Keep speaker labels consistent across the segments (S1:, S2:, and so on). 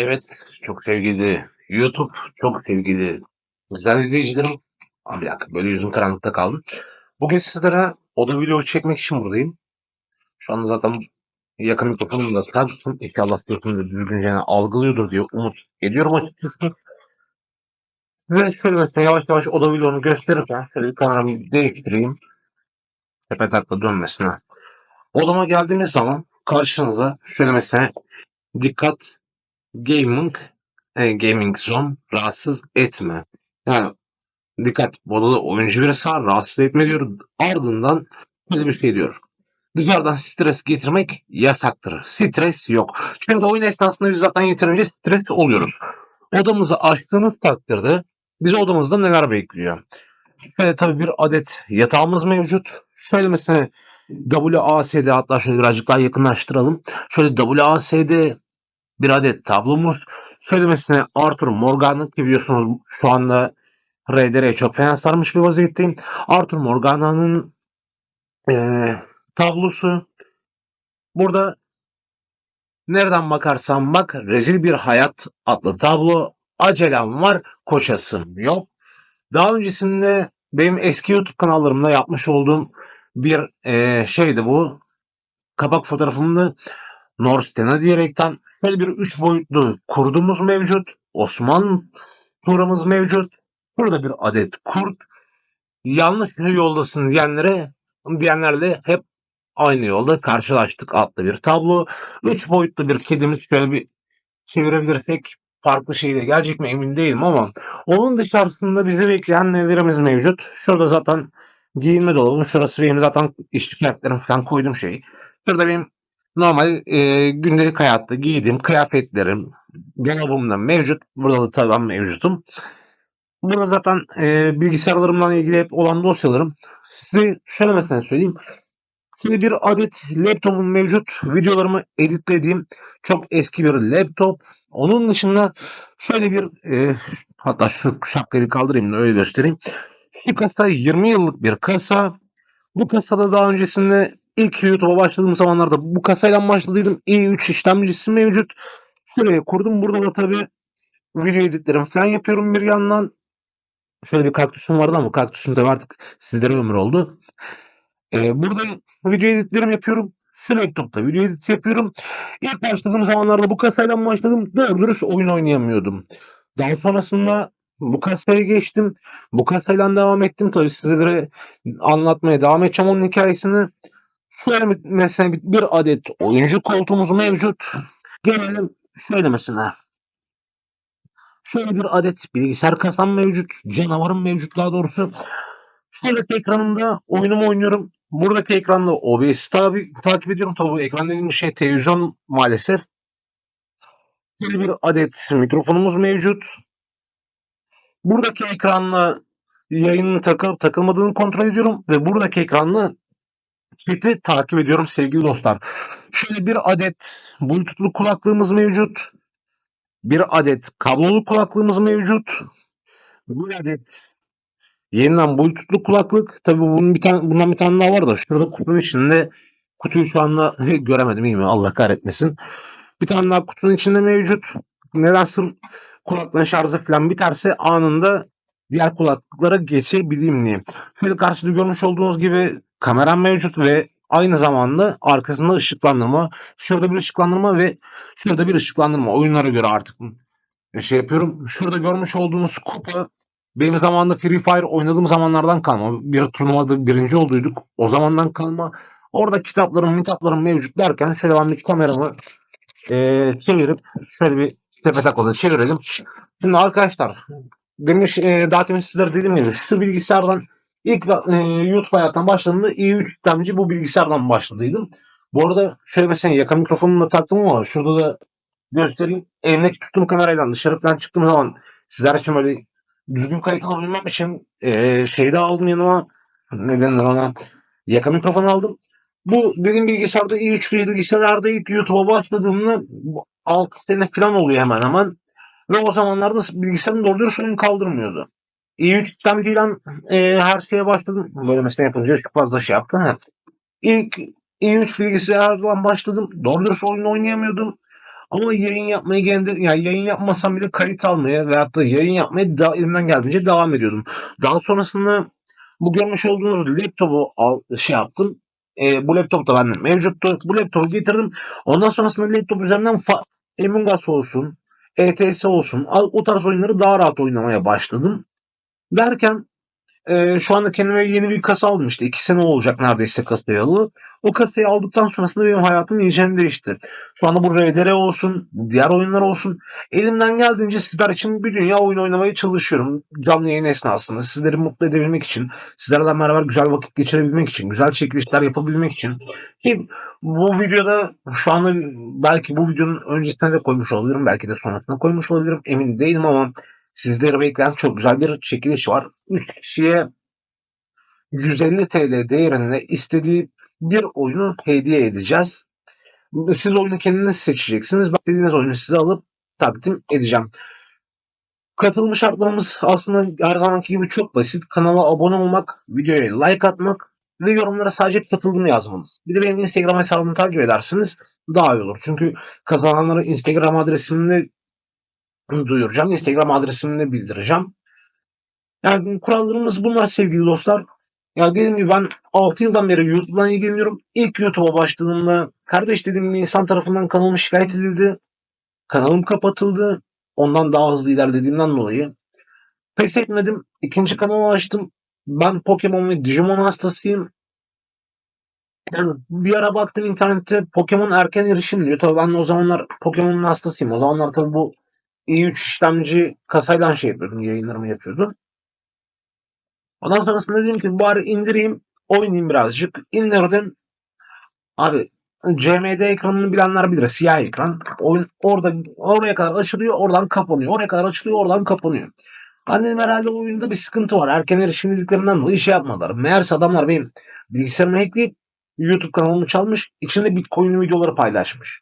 S1: Evet, çok sevgili YouTube, çok sevgili güzel izleyicilerim. Abi bir dakika, böyle yüzüm karanlıkta kaldı. Bugün sizlere oda video çekmek için buradayım. Şu anda zaten yakın mikrofonum da taktım. İnşallah sesim de düzgünce algılıyordur diye umut ediyorum açıkçası. Ve şöyle mesela yavaş yavaş oda videonu gösterirken şöyle bir kameramı değiştireyim. Tepe takla dönmesine. Odama geldiğimiz zaman karşınıza şöyle mesela dikkat gaming e, gaming zone rahatsız etme. Yani dikkat bu odada oyuncu birisi var rahatsız etme diyor. Ardından böyle bir şey diyor. Dışarıdan stres getirmek yasaktır. Stres yok. Çünkü oyun esnasında biz zaten yeterince stres oluyoruz. Odamızı açtığımız takdirde bizi odamızda neler bekliyor? Şöyle tabii bir adet yatağımız mevcut. Şöyle mesela WASD hatta şöyle birazcık daha yakınlaştıralım. Şöyle WASD bir adet tablomuz. Şöyle mesela Arthur Morgan'ın ki biliyorsunuz şu anda RDR'ye çok fena sarmış bir vaziyetteyim. Arthur Morgana'nın eee, tablosu. Burada nereden bakarsan bak rezil bir hayat adlı tablo. Acelem var, koşasım yok. Daha öncesinde benim eski YouTube kanallarımda yapmış olduğum bir eee, şeydi bu. Kapak fotoğrafımda Norstena diyerekten böyle bir üç boyutlu kurdumuz mevcut. Osman turamız mevcut. Burada bir adet kurt. Yanlış yoldasın diyenlere diyenlerle hep aynı yolda karşılaştık adlı bir tablo. Üç boyutlu bir kedimiz şöyle bir çevirebilirsek farklı şeyde gelecek mi emin değilim ama onun dışarısında bizi bekleyen nelerimiz mevcut. Şurada zaten giyinme dolabım. Şurası benim zaten işçi kıyafetlerim falan koydum şey. Şurada benim normal e, gündelik hayatta giydiğim kıyafetlerim dolabımda mevcut. Burada da tabii mevcutum. Burada zaten e, bilgisayarlarımla ilgili hep olan dosyalarım. Size şöyle mesela söyleyeyim. Şimdi bir adet laptopum mevcut. Videolarımı editlediğim çok eski bir laptop. Onun dışında şöyle bir e, hatta şu şapkayı kaldırayım da öyle göstereyim. Şu kasa 20 yıllık bir kasa. Bu kasada daha öncesinde ilk YouTube'a başladığım zamanlarda bu kasayla başladıydım. i3 işlemcisi mevcut. Şöyle kurdum. Burada da tabii video editlerimi falan yapıyorum bir yandan. Şöyle bir kaktüsüm vardı ama kaktüsüm de artık sizlere ömür oldu. Ee, burada video editlerimi yapıyorum. Şu laptopta video edit yapıyorum. İlk başladığım zamanlarda bu kasayla başladım. Doğru dürüst oyun oynayamıyordum. Daha sonrasında bu kasaya geçtim. Bu kasayla devam ettim. Tabii sizlere anlatmaya devam edeceğim onun hikayesini. Şöyle me- mesela bir, adet oyuncu koltuğumuz mevcut. Gelelim şöyle mesela. Şöyle bir adet bilgisayar kasam mevcut. Canavarım mevcut daha doğrusu. Şöyle ekranımda oyunumu oynuyorum. Buradaki ekranda OBS tabi, takip ediyorum. Tabi ekran dediğim şey televizyon maalesef. Şöyle bir adet mikrofonumuz mevcut. Buradaki ekranla yayının takılıp takılmadığını kontrol ediyorum. Ve buradaki ekranla chat'i takip ediyorum sevgili dostlar. Şöyle bir adet bluetooth'lu kulaklığımız mevcut. Bir adet kablolu kulaklığımız mevcut. Bir adet yeniden bluetooth'lu kulaklık. Tabii bunun bir tane, bundan bir tane daha var da şurada kutunun içinde kutuyu şu anda göremedim iyi mi? Allah kahretmesin. Bir tane daha kutunun içinde mevcut. Neden sırf kulaklığın şarjı falan biterse anında diğer kulaklıklara geçebileyim diye. Şöyle karşıda görmüş olduğunuz gibi kameram mevcut ve aynı zamanda arkasında ışıklandırma. Şurada bir ışıklandırma ve şurada bir ışıklandırma. Oyunlara göre artık şey yapıyorum. Şurada görmüş olduğunuz kupa benim zamanında Free Fire oynadığım zamanlardan kalma. Bir turnuvada birinci olduyduk. O zamandan kalma. Orada kitaplarım, kitaplarım mevcut derken şöyle ben bir kameramı eee, çevirip şöyle bir tepe takoda çevirelim. Şimdi arkadaşlar demiş eee daha demin sizlere dediğim gibi şu bilgisayardan ilk eee, YouTube hayattan başladığımda i3 işlemci bu bilgisayardan başladıydım. Bu arada şöyle mesela yakın mikrofonunu da taktım ama şurada da göstereyim. Elimdeki tuttuğum kamerayla dışarı falan çıktığım zaman sizler için böyle düzgün kayıt alabilmem için eee şeyi de aldım yanıma. Ne denir ona? Yakın mikrofon aldım. Bu benim bilgisayarda i3 bilgisayarda ilk YouTube'a başladığımda 6 sene falan oluyor hemen hemen. Ve o zamanlarda bilgisayarım doğru oyun kaldırmıyordu. İ3 işlemciyle eee, her şeye başladım. Böyle mesela yapınca çok fazla şey yaptım. Ha. İlk i3 bilgisayardan başladım. Doğru dürüst oynayamıyordum. Ama yayın yapmaya geldi, yani yayın yapmasam bile kayıt almaya veyahut da yayın yapmaya da, elimden geldiğince devam ediyordum. Daha sonrasında bu görmüş olduğunuz laptopu al, şey yaptım. E, bu laptop da bende mevcuttu. Bu laptopu getirdim. Ondan sonrasında laptop üzerinden fa- Among olsun, ETS olsun o tarz oyunları daha rahat oynamaya başladım. Derken e, şu anda kendime yeni bir kasa aldım işte. iki sene olacak neredeyse kasayı alı. O kasayı aldıktan sonrasında benim hayatım iyice değişti. Şu anda bu RDR olsun, diğer oyunlar olsun. Elimden geldiğince sizler için bir dünya oyun oynamaya çalışıyorum. Canlı yayın esnasında sizleri mutlu edebilmek için, sizlerle beraber güzel vakit geçirebilmek için, güzel çekilişler yapabilmek için. Ki bu videoda şu anda belki bu videonun öncesine de koymuş olabilirim, belki de sonrasına koymuş olabilirim. Emin değilim ama sizleri bekleyen çok güzel bir çekiliş var. 3 kişiye 150 TL değerinde istediği bir oyunu hediye edeceğiz. Siz oyunu kendiniz seçeceksiniz. Ben dediğiniz oyunu size alıp takdim edeceğim. Katılım şartlarımız aslında her zamanki gibi çok basit. Kanala abone olmak, videoya like atmak ve yorumlara sadece katıldım yazmanız. Bir de benim Instagram hesabımı takip edersiniz daha iyi olur. Çünkü kazananları Instagram adresimde duyuracağım. Instagram adresimde bildireceğim. Yani kurallarımız bunlar sevgili dostlar. Ya dediğim gibi ben 6 yıldan beri YouTube'dan ilgileniyorum. İlk YouTube'a başladığımda kardeş dediğim bir insan tarafından kanalım şikayet edildi. Kanalım kapatıldı. Ondan daha hızlı ilerlediğimden dolayı. Pes etmedim. İkinci kanalı açtım. Ben Pokemon ve Digimon hastasıyım. Yani bir ara baktım internette Pokemon erken erişim diyor. Tabii ben o zamanlar Pokemon'un hastasıyım. O zamanlar tabii bu i3 işlemci kasayla şey yapıyordum. Yayınlarımı yapıyordum. Ondan sonrasında dedim ki bari indireyim, oynayayım birazcık. İndirdim. Abi CMD ekranını bilenler bilir. Siyah ekran. Oyun orada oraya kadar açılıyor, oradan kapanıyor. Oraya kadar açılıyor, oradan kapanıyor. Annem herhalde oyunda bir sıkıntı var. Erken erişimliliklerinden dolayı şey yapmadılar. Meğerse adamlar benim bilgisayarımı hackleyip YouTube kanalımı çalmış. içinde Bitcoin videoları paylaşmış.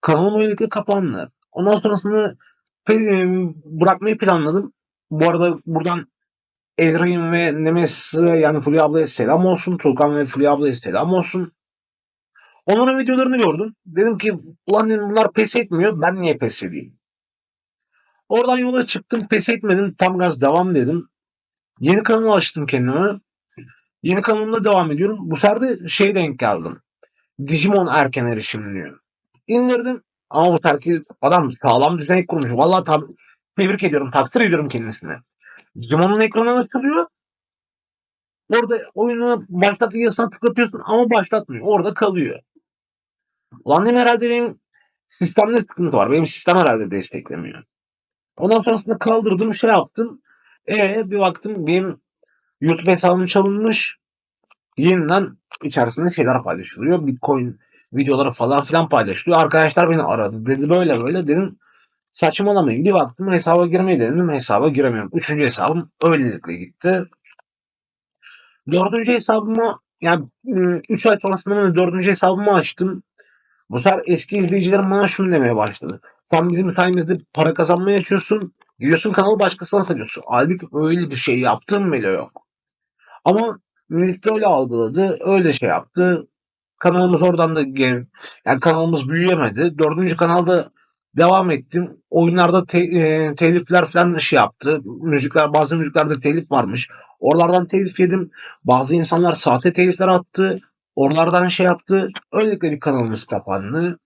S1: Kanalım öylelikle kapandı. Ondan sonrasında pe- bırakmayı planladım. Bu arada buradan Adrian ve Nemesis'e yani Fulya ablaya selam olsun. Tulkan ve Fulya ablaya selam olsun. Onların videolarını gördüm. Dedim ki ulan dedim, bunlar pes etmiyor. Ben niye pes edeyim? Oradan yola çıktım. Pes etmedim. Tam gaz devam dedim. Yeni kanal açtım kendime. Yeni kanalımda devam ediyorum. Bu sefer de şey denk geldim. Digimon erken erişim diyor. İndirdim. Ama bu sefer adam sağlam düzenek kurmuş. Vallahi tab tebrik ediyorum. Takdir ediyorum kendisine. Digimon'un ekranı açılıyor. Orada oyunu başlat yazısına tıklatıyorsun ama başlatmıyor. Orada kalıyor. Ulan dedim herhalde benim sistemde sıkıntı var. Benim sistem herhalde desteklemiyor. Ondan sonrasında kaldırdım şey yaptım. E bir baktım benim YouTube hesabım çalınmış. Yeniden içerisinde şeyler paylaşılıyor. Bitcoin videoları falan filan paylaşılıyor. Arkadaşlar beni aradı. Dedi böyle böyle dedim. Saçmalamayın. Bir baktım hesaba girmeyi denedim. Hesaba giremiyorum. Üçüncü hesabım öylelikle gitti. Dördüncü hesabımı yani 3 ay sonrasında ben dördüncü hesabımı açtım. Bu sefer eski izleyicilerim bana şunu demeye başladı. Sen bizim sayemizde para kazanmaya açıyorsun. Gidiyorsun kanalı başkasına satıyorsun. Halbuki öyle bir şey yaptığım bile yok. Ama millet öyle algıladı. Öyle şey yaptı. Kanalımız oradan da yani kanalımız büyüyemedi. Dördüncü kanalda devam ettim. Oyunlarda te, e, telifler falan şey yaptı. Müzikler bazı müziklerde telif varmış. Oralardan telif yedim. Bazı insanlar sahte telifler attı. Oralardan şey yaptı. Öylelikle bir kanalımız kapandı.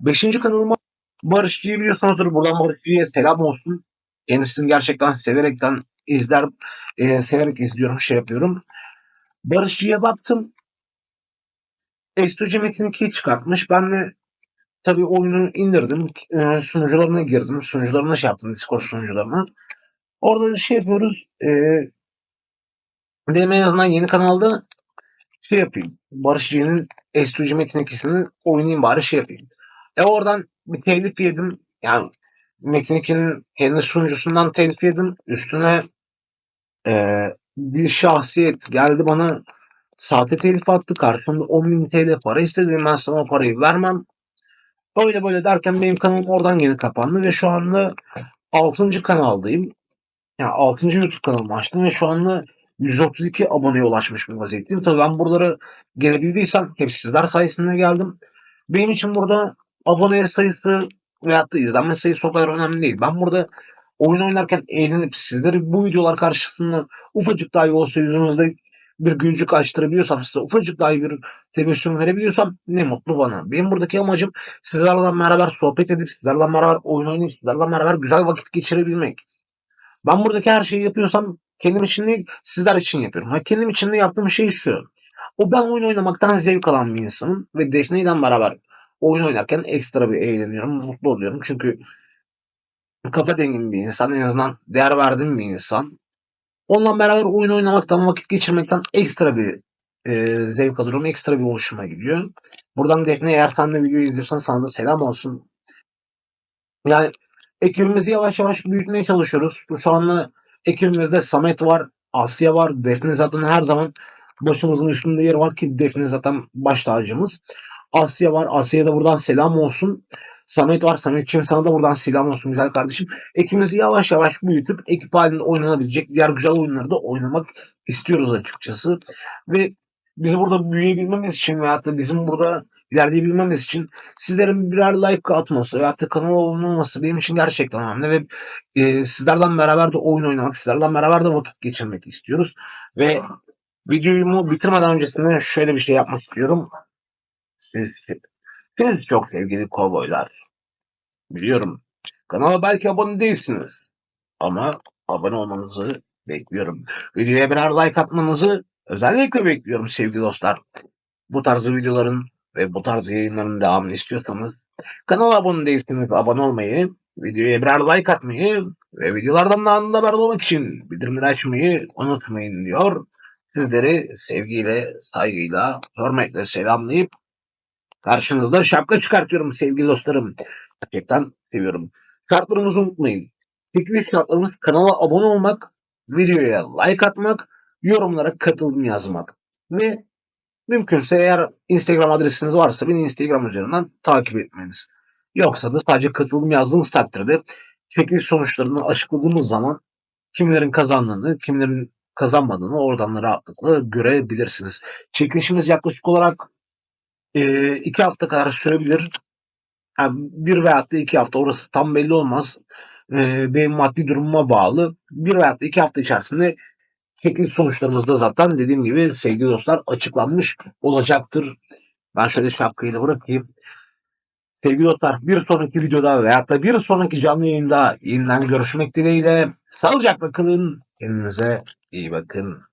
S1: Beşinci kanalıma Barış G'yi biliyorsunuzdur. Buradan Barış G'ye selam olsun. Kendisini gerçekten severekten izler, e, severek izliyorum, şey yapıyorum. Barış baktım. Estoji Metin 2'yi çıkartmış. Ben de tabii oyunu indirdim. E, sunucularına girdim. Sunucularına şey yaptım. Discord sunucularına. Orada şey yapıyoruz. E, dedim en azından yeni kanalda şey yapayım. Barış G'nin Estoji Metin 2'sini oynayayım bari şey yapayım. E oradan bir telif yedim. Yani Metin 2'nin kendi sunucusundan telif yedim. Üstüne e, bir şahsiyet geldi bana sahte telif attı. Karşımda 10 bin TL para istedi. Ben sana o parayı vermem. Öyle böyle derken benim kanalım oradan yeni kapandı ve şu anda 6. kanaldayım. Yani 6. YouTube kanalımı açtım ve şu anda 132 aboneye ulaşmış bir vaziyetteyim. Tabii ben buraları gelebildiysem hep sizler sayesinde geldim. Benim için burada abone sayısı veyahut da izlenme sayısı o kadar önemli değil. Ben burada oyun oynarken eğlenip sizleri bu videolar karşısında ufacık dahi olsa yüzünüzde bir gülcük açtırabiliyorsam size ufacık dahi bir tebessüm verebiliyorsam ne mutlu bana. Benim buradaki amacım sizlerle beraber sohbet edip sizlerle beraber oyun oynayıp sizlerle beraber güzel vakit geçirebilmek. Ben buradaki her şeyi yapıyorsam kendim için değil sizler için yapıyorum. Ha, kendim için de yaptığım şey şu. O ben oyun oynamaktan zevk alan bir insanım ve Defne ile beraber oyun oynarken ekstra bir eğleniyorum, mutlu oluyorum. Çünkü kafa dengin bir insan, en azından değer verdiğim bir insan. Onunla beraber oyun oynamaktan, vakit geçirmekten ekstra bir e, zevk alıyorum, ekstra bir hoşuma gidiyor. Buradan Defne eğer sen de videoyu izliyorsan sana da selam olsun. Yani ekibimizi yavaş yavaş büyütmeye çalışıyoruz. Şu anda ekibimizde Samet var, Asya var, Defne zaten her zaman başımızın üstünde yeri var ki Defne zaten baş tacımız. Asya var. Asya'ya da buradan selam olsun. Samet var. Samet'ciğim sana da buradan selam olsun güzel kardeşim. Ekibimizi yavaş yavaş büyütüp ekip halinde oynanabilecek diğer güzel oyunları da oynamak istiyoruz açıkçası. Ve biz burada büyüyebilmemiz için veyahut da bizim burada ilerleyebilmemiz için sizlerin birer like atması veyahut da kanala abone olması benim için gerçekten önemli ve e, sizlerden beraber de oyun oynamak, sizlerden beraber de vakit geçirmek istiyoruz. Ve videomu bitirmeden öncesinde şöyle bir şey yapmak istiyorum. Siz, siz çok sevgili kovboylar. Biliyorum. Kanala belki abone değilsiniz. Ama abone olmanızı bekliyorum. Videoya birer like atmanızı özellikle bekliyorum sevgili dostlar. Bu tarz videoların ve bu tarz yayınların devamını istiyorsanız kanala abone değilseniz abone olmayı, videoya birer like atmayı ve videolardan da anında haberdar olmak için bildirimleri açmayı unutmayın diyor. Sizleri sevgiyle, saygıyla, hürmetle selamlayıp karşınızda şapka çıkartıyorum sevgili dostlarım. Gerçekten seviyorum. Şartlarımızı unutmayın. Çekiliş şartlarımız kanala abone olmak, videoya like atmak, yorumlara katılım yazmak. Ve mümkünse eğer Instagram adresiniz varsa beni Instagram üzerinden takip etmeniz. Yoksa da sadece katılım yazdığımız takdirde çekiliş sonuçlarını açıkladığımız zaman kimlerin kazandığını, kimlerin kazanmadığını oradan da rahatlıkla görebilirsiniz. Çekilişimiz yaklaşık olarak e, iki hafta kadar sürebilir. Yani bir veyahut da iki hafta orası tam belli olmaz. E, benim maddi durumuma bağlı. Bir veyahut da iki hafta içerisinde çekiliş sonuçlarımız da zaten dediğim gibi sevgili dostlar açıklanmış olacaktır. Ben şöyle şapkayı da bırakayım. Sevgili dostlar bir sonraki videoda veyahut da bir sonraki canlı yayında yeniden görüşmek dileğiyle. Sağlıcakla kalın. Kendinize iyi bakın.